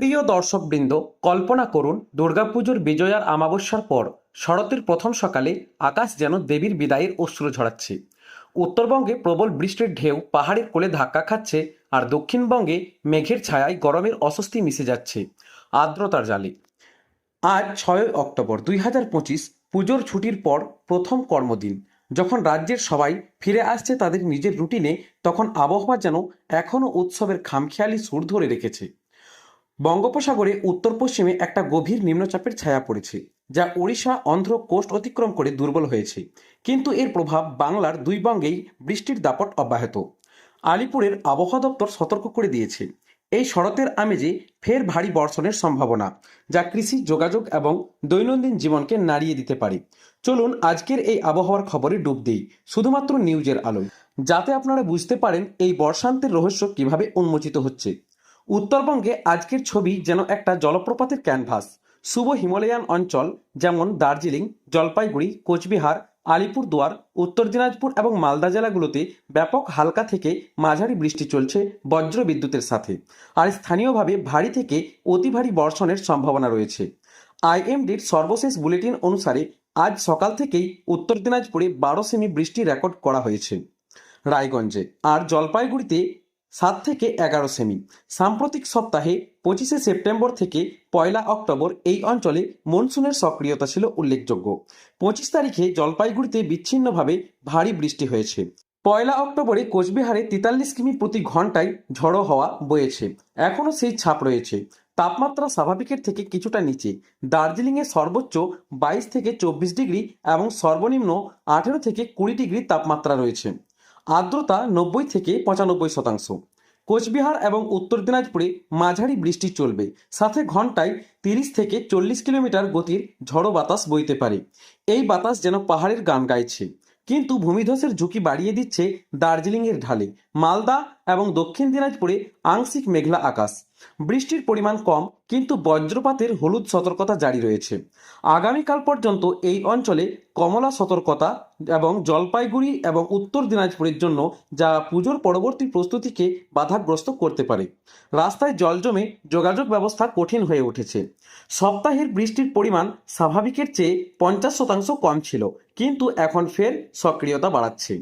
প্রিয় দর্শকবৃন্দ, কল্পনা করুন, দুর্গাপুজোর বিজয়ার আমাবস্যার পর শরতের প্রথম সকালে আকাশ যেন দেবীর বিদায়ের অশ্রু ঝরাচ্ছে। উত্তরবঙ্গে প্রবল বৃষ্টির ঢেউ পাহাড়ের কোলে ধাক্কা খাচ্ছে আর দক্ষিণবঙ্গে মেঘের ছায়ায় গরমের অস্বস্তি মিশে যাচ্ছে। আর্দ্রতার জালে। আজ ছয় অক্টোবর দুই হাজার পঁচিশ, পুজোর ছুটির পর প্রথম কর্মদিন। যখন রাজ্যের সবাই ফিরে আসছে তাদের নিজের রুটিনে, তখন আবহাওয়া যেন এখনও উৎসবের খামখেয়ালি সুর ধরে রেখেছে। বঙ্গোপসাগরে উত্তর পশ্চিমে একটা গভীর নিম্নচাপের ছায়া পড়েছে, যা ওড়িশা অন্ধ্র কোস্ট অতিক্রম করে দুর্বল হয়েছে। কিন্তু এর প্রভাব বাংলার দুই বঙ্গেই বৃষ্টির দাপট অব্যাহত। আলিপুরের আবহাওয়া দপ্তর সতর্ক করে দিয়েছে, এই শরতের আমেজে ফের ভারী বর্ষণের সম্ভাবনা, যা কৃষি, যোগাযোগ এবং দৈনন্দিন জীবনকে নাড়িয়ে দিতে পারে। চলুন আজকের এই আবহাওয়ার খবরে ডুব দিই, শুধুমাত্র নিউজের আলোয়। যাতে আপনারা বুঝতে পারেন এই বর্ষান্তের রহস্য কীভাবে উন্মোচিত হচ্ছে। উত্তরবঙ্গে আজকের ছবি যেন একটা জলপ্রপাতের ক্যানভাস। শুভ হিমালয়ান অঞ্চল যেমন দার্জিলিং, জলপাইগুড়ি, কোচবিহার, আলিপুরদুয়ার, উত্তর দিনাজপুর এবং মালদা জেলাগুলোতে ব্যাপক হালকা থেকে মাঝারি বৃষ্টি চলছে বজ্র বিদ্যুতের সাথে। আর স্থানীয়ভাবে ভারী থেকে অতি ভারী বর্ষণের সম্ভাবনা রয়েছে। আইএমডির সর্বশেষ বুলেটিন অনুসারে আজ সকাল থেকেই উত্তর দিনাজপুরে বারো সেমি বৃষ্টি রেকর্ড করা হয়েছে। রায়গঞ্জে। আর জলপাইগুড়িতে সাত থেকে এগারো সেমি। সাম্প্রতিক সপ্তাহে পঁচিশে সেপ্টেম্বর থেকে পয়লা অক্টোবর এই অঞ্চলে মনসুনের সক্রিয়তা ছিল উল্লেখযোগ্য। পঁচিশ তারিখে জলপাইগুড়িতে বিচ্ছিন্নভাবে ভারী বৃষ্টি হয়েছে। পয়লা অক্টোবরে কোচবিহারে তেতাল্লিশ কিমি প্রতি ঘন্টায় ঝড়ো হওয়া বয়েছে। এখনও সেই ছাপ রয়েছে। তাপমাত্রা স্বাভাবিকের থেকে কিছুটা নিচে। দার্জিলিংয়ে সর্বোচ্চ বাইশ থেকে চব্বিশ ডিগ্রি এবং সর্বনিম্ন আঠেরো থেকে কুড়ি ডিগ্রি তাপমাত্রা রয়েছে। আর্দ্রতা নব্বই থেকে পঁচানব্বই শতাংশ। কোচবিহার এবং উত্তর দিনাজপুরে মাঝারি বৃষ্টি চলবে। সাথে ঘন্টায় তিরিশ থেকে চল্লিশ কিলোমিটার গতির ঝড়ো বাতাস বইতে পারে। এই বাতাস যেন পাহাড়ের গান গাইছে। কিন্তু ভূমিধসের ঝুঁকি বাড়িয়ে দিচ্ছে দার্জিলিংয়ের ঢালে। মালদা এবং দক্ষিণ দিনাজপুরে আংশিক মেঘলা আকাশ। বৃষ্টির পরিমাণ কম, কিন্তু বজ্রপাতের হলুদ সতর্কতা জারি রয়েছে। আগামীকাল পর্যন্ত এই অঞ্চলে কমলা সতর্কতা এবং জলপাইগুড়ি এবং উত্তর দিনাজপুরের জন্য যা পুজোর পরবর্তী প্রস্তুতিকে বাধাগ্রস্ত করতে পারে। রাস্তায় জল জমে যোগাযোগ ব্যবস্থা কঠিন হয়ে উঠেছে। সপ্তাহের বৃষ্টির পরিমাণ স্বাভাবিকের চেয়ে পঞ্চাশ শতাংশ কম ছিল, কিন্তু এখন ফের সক্রিয়তা বাড়াচ্ছে।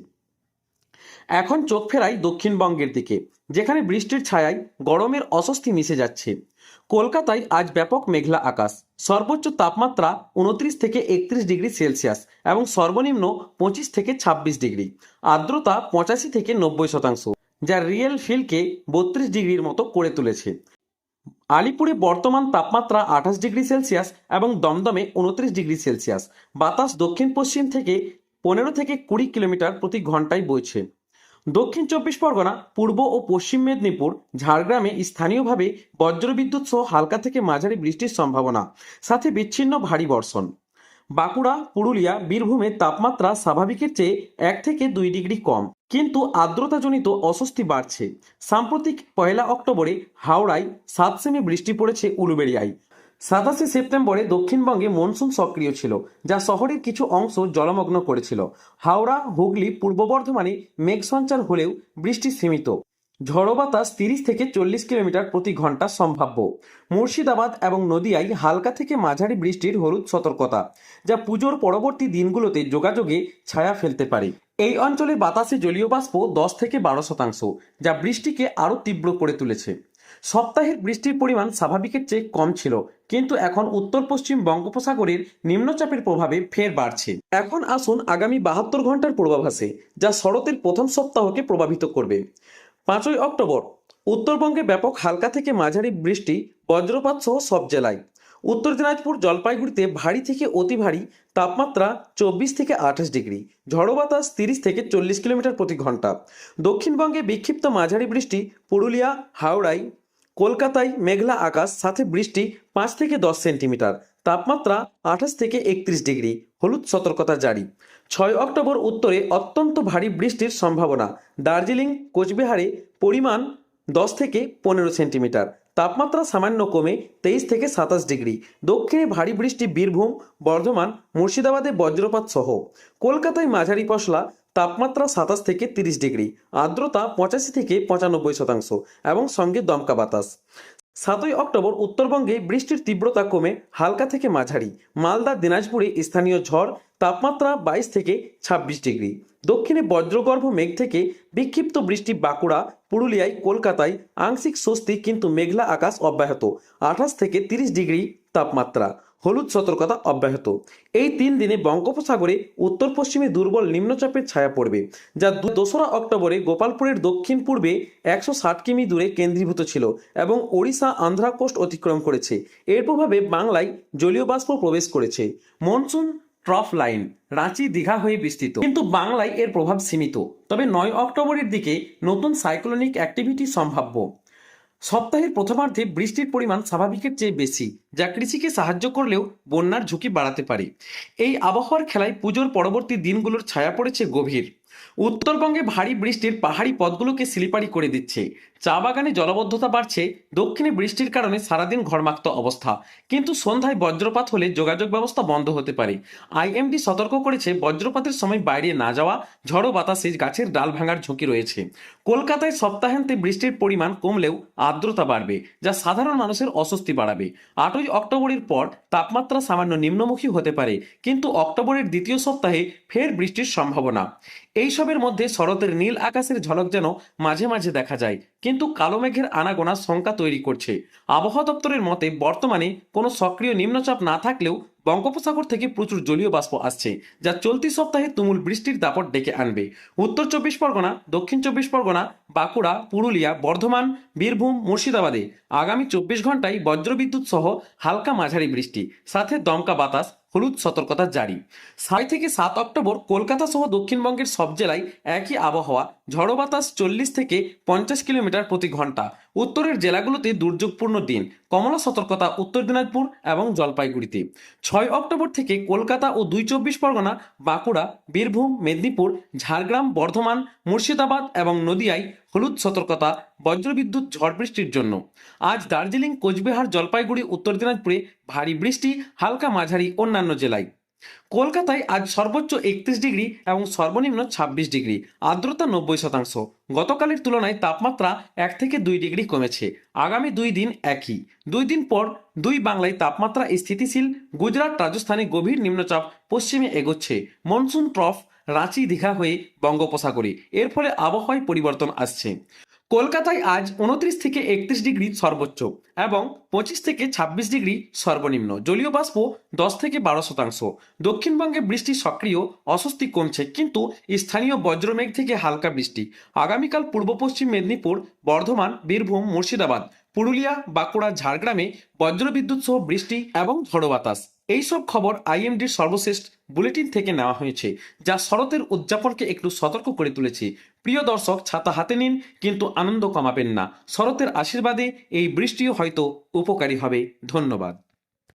এখন চোখ ফেরাই দক্ষিণবঙ্গের দিকে, যেখানে বৃষ্টির ছায়ায় গরমের অস্বস্তি মিশে যাচ্ছে। কলকাতায় আজ ব্যাপক মেঘলা আকাশ, সর্বোচ্চ তাপমাত্রা উনত্রিশ থেকে একত্রিশ ডিগ্রি সেলসিয়াস এবং সর্বনিম্ন পঁচিশ থেকে ছাব্বিশ ডিগ্রি, আর্দ্রতা পঁচাশি থেকে নব্বই শতাংশ, যা রিয়েল ফিলকে বত্রিশ ডিগ্রির মতো করে তুলেছে। আলিপুরে বর্তমান তাপমাত্রা আঠাশ ডিগ্রি সেলসিয়াস এবং দমদমে উনত্রিশ ডিগ্রি সেলসিয়াস। বাতাস দক্ষিণ পশ্চিম থেকে পনেরো থেকে কুড়ি কিলোমিটার প্রতি ঘন্টায় বইছে। দক্ষিণ চব্বিশ পরগনা, পূর্ব ও পশ্চিম মেদিনীপুর, ঝাড়গ্রামে স্থানীয়ভাবে বজ্রবিদ্যুৎ সহ হালকা থেকে মাঝারি বৃষ্টির সম্ভাবনা। সাথে বিচ্ছিন্ন ভারী বর্ষণ। বাঁকুড়া, পুরুলিয়া, বীরভূমে তাপমাত্রা স্বাভাবিকের চেয়ে এক থেকে দুই ডিগ্রি কম। কিন্তু আর্দ্রতাজনিত অস্বস্তি বাড়ছে। সাম্প্রতিক পয়লা অক্টোবরে হাওড়ায় সাত সেমি বৃষ্টি পড়েছে উলুবেড়িয়ায়। সাতাশে সেপ্টেম্বরে দক্ষিণবঙ্গে মনসুন সক্রিয় ছিল, যা শহরের কিছু অংশ জলমগ্ন করেছিল। হাওড়া, হুগলি, পূর্ব বর্ধমানে মেঘ সঞ্চার হলেও বৃষ্টি সীমিত। ঝড়ো বাতাস তিরিশ থেকে চল্লিশ কিলোমিটার প্রতি ঘণ্টা সম্ভাব্য। মুর্শিদাবাদ এবং নদিয়ায় হালকা থেকে মাঝারি বৃষ্টির হলুদ সতর্কতা, যা পুজোর পরবর্তী দিনগুলোতে যোগাযোগে ছায়া ফেলতে পারে। এই অঞ্চলে বাতাসে জলীয় বাষ্প দশ থেকে বারো শতাংশ, যা বৃষ্টিকে আরও তীব্র করে তুলেছে। সপ্তাহের বৃষ্টির পরিমাণ স্বাভাবিকের চেয়ে কম ছিল, কিন্তু এখন উত্তর পশ্চিম বঙ্গোপসাগরের নিম্নচাপের প্রভাবে ফের বাড়ছে। এখন আসুন আগামী বাহাত্তর ঘণ্টার পূর্বাভাসে, যা শরতের প্রথম সপ্তাহকে প্রভাবিত করবে। পাঁচই অক্টোবর, উত্তরবঙ্গে ব্যাপক হালকা থেকে মাঝারি বৃষ্টি, বজ্রপাত সহ সব জেলায়। উত্তর দিনাজপুর জলপাইগুড়িতে ভারী থেকে অতি ভারী তাপমাত্রা চব্বিশ থেকে আঠাশ ডিগ্রি, ঝড়ো বাতাস তিরিশ থেকে চল্লিশ কিলোমিটার প্রতি ঘণ্টা। দক্ষিণবঙ্গে বিক্ষিপ্ত মাঝারি বৃষ্টি পুরুলিয়া হাওড়ায় কলকাতায় মেঘলা আকাশ, সাথে বৃষ্টি পাঁচ থেকে দশ সেন্টিমিটার, তাপমাত্রা আঠাশ থেকে একত্রিশ ডিগ্রি, হলুদ সতর্কতা জারি। ছয় অক্টোবর উত্তরে অত্যন্ত ভারী বৃষ্টির সম্ভাবনা, দার্জিলিং, কোচবিহারে পরিমাণ দশ থেকে পনেরো সেন্টিমিটার তাপমাত্রা সামান্য কমে তেইশ থেকে সাতাশ ডিগ্রি। দক্ষিণে ভারী বৃষ্টি, বীরভূম, বর্ধমান, মুর্শিদাবাদে বজ্রপাত সহ। কলকাতায় মাঝারি পশলা, তাপমাত্রা সাতাশ থেকে তিরিশ ডিগ্রি। আর্দ্রতা পঁচাশি থেকে পঁচানব্বই শতাংশ এবং সঙ্গে দমকা বাতাস। সাতই অক্টোবর উত্তরবঙ্গে বৃষ্টির তীব্রতা কমে হালকা থেকে মাঝারি। মালদা, দিনাজপুরে স্থানীয় ঝড়, তাপমাত্রা বাইশ থেকে ছাব্বিশ ডিগ্রি। দক্ষিণে বজ্রগর্ভ মেঘ থেকে বিক্ষিপ্ত বৃষ্টি বাঁকুড়া, পুরুলিয়ায়, কলকাতায় আংশিক স্বস্তি কিন্তু মেঘলা আকাশ অব্যাহত। আঠাশ থেকে তিরিশ ডিগ্রি তাপমাত্রা। হলুদ সতর্কতা অব্যাহত। এই তিন দিনে বঙ্গোপসাগরে উত্তর পশ্চিমে দুর্বল নিম্নচাপের ছায়া পড়বে, যা দোসরা অক্টোবরে গোপালপুরের দক্ষিণ পূর্বে একশো ষাট কিমি দূরে কেন্দ্রীভূত ছিল এবং ওড়িশা আন্ধ্রা কোস্ট অতিক্রম করেছে। এর প্রভাবে বাংলায় জলীয় বাষ্প প্রবেশ করেছে। Monsoon trough line, Ranchi Digha হয়ে বিস্তৃত। কিন্তু বাংলায় এর প্রভাব সীমিত। তবে নয় অক্টোবরের দিকে নতুন সাইক্লোনিক অ্যাক্টিভিটি সম্ভাব্য। সপ্তাহের প্রথমার্ধে বৃষ্টির পরিমাণ স্বাভাবিকের চেয়ে বেশি, যা কৃষিকে সাহায্য করলেও বন্যার ঝুঁকি বাড়াতে পারে। এই আবহাওয়ার খেলায় পুজোর পরবর্তী দিনগুলোর ছায়া পড়েছে গভীর। উত্তরবঙ্গে ভারী বৃষ্টির পাহাড়ি পথগুলোকে স্লিপারি করে দিচ্ছে। চা বাগানে জলবদ্ধতা বাড়ছে, দক্ষিণে বৃষ্টির কারণে সারাদিন ঘরমাক্ত অবস্থা। কিন্তু সন্ধ্যায় বজ্রপাত হলে যোগাযোগ ব্যবস্থা বন্ধ হতে পারে। আইএমডি সতর্ক করেছে, বজ্রপাতের সময় বাইরে না যাওয়া, ঝড়ো বাতাসে গাছের ডাল ভাঙার ঝুঁকি রয়েছে। কলকাতায় সপ্তাহান্তে বৃষ্টির পরিমাণ কমলেও আর্দ্রতা বাড়বে, যা সাধারণ মানুষের অস্বস্তি বাড়াবে। আটই অক্টোবরের পর তাপমাত্রা সামান্য নিম্নমুখী হতে পারে, কিন্তু অক্টোবরের দ্বিতীয় সপ্তাহে ফের বৃষ্টির সম্ভাবনা। এইসবের মধ্যে শরতের নীল আকাশের ঝলক যেন মাঝে মাঝে দেখা যায়, কিন্তু কালো মেঘের আনাগোনা শঙ্কা তৈরি করছে। আবহাওয়া দপ্তরের মতে, বর্তমানে কোনো সক্রিয় নিম্নচাপ না থাকলেও বঙ্গোপসাগর থেকে প্রচুর জলীয় বাষ্প আসছে, যা চলতি সপ্তাহে তুমুল বৃষ্টির দাপট ডেকে আনবে। উত্তর চব্বিশ পরগনা, দক্ষিণ চব্বিশ পরগনা, বাঁকুড়া, পুরুলিয়া, বর্ধমান, বীরভূম, মুর্শিদাবাদে আগামী চব্বিশ ঘন্টায় বজ্রবিদ্যুৎ সহ হালকা মাঝারি বৃষ্টি, সাথে দমকা বাতাস হলুদ সতর্কতা জারি। ছয় থেকে সাত অক্টোবর কলকাতা সহ দক্ষিণবঙ্গের সব জেলায় একই আবহাওয়া, ঝড়ো বাতাস চল্লিশ থেকে পঞ্চাশ কিলোমিটার প্রতি ঘণ্টা। উত্তরের জেলাগুলোতে দুর্যোগপূর্ণ দিন। কমলা সতর্কতা উত্তর দিনাজপুর এবং জলপাইগুড়িতে। ছয় অক্টোবর থেকে কলকাতা ও দুই চব্বিশ পরগনা, বাঁকুড়া, বীরভূম, মেদিনীপুর, ঝাড়গ্রাম, বর্ধমান, মুর্শিদাবাদ এবং নদিয়ায় হলুদ সতর্কতা, বজ্রবিদ্যুৎ, ঝড় বৃষ্টির জন্য। আজ দার্জিলিং, কোচবিহার, জলপাইগুড়ি, উত্তর দিনাজপুরে ভারী বৃষ্টি, হালকা মাঝারি অন্যান্য জেলায়। কলকাতায় আজ সর্বোচ্চ একত্রিশ ডিগ্রি এবং সর্বনিম্ন ছাব্বিশ ডিগ্রি, আর্দ্রতা নব্বই শতাংশ। গতকালের তুলনায় তাপমাত্রা এক থেকে দুই ডিগ্রি কমেছে। আগামী দুই দিন একই। দুই দিন পর দুই বাংলায় তাপমাত্রা স্থিতিশীল, গুজরাট, রাজস্থানে গভীর নিম্নচাপ পশ্চিমে এগোচ্ছে। মনসুন ট্রফ রাঁচি দীঘা হয়ে বঙ্গোপসাগরে। এর ফলে আবহাওয়ায় পরিবর্তন আসছে। কলকাতায় আজ উনত্রিশ থেকে একত্রিশ ডিগ্রি সর্বোচ্চ এবং পঁচিশ থেকে ছাব্বিশ ডিগ্রি সর্বনিম্ন। জলীয় বাষ্প দশ থেকে বারো শতাংশ। দক্ষিণবঙ্গে বৃষ্টি সক্রিয়, অস্বস্তি কমছে, কিন্তু স্থানীয় বজ্রমেঘ থেকে হালকা বৃষ্টি। আগামীকাল পূর্ব পশ্চিম মেদিনীপুর, বর্ধমান, বীরভূম, মুর্শিদাবাদ পুরুলিয়া, বাঁকুড়া, ঝাড়গ্রামে বজ্রবিদ্যুৎ সহ বৃষ্টি এবং ঝড়ো বাতাস। এইসব খবর আইএমডির সর্বশ্রেষ্ঠ বুলেটিন থেকে নেওয়া হয়েছে, যা শরতের উদযাপনকে একটু সতর্ক করে তুলেছে। প্রিয় দর্শক, ছাতা হাতে নিন, কিন্তু আনন্দ কমাবেন না। শরতের আশীর্বাদে এই বৃষ্টিও হয়তো উপকারী হবে। ধন্যবাদ।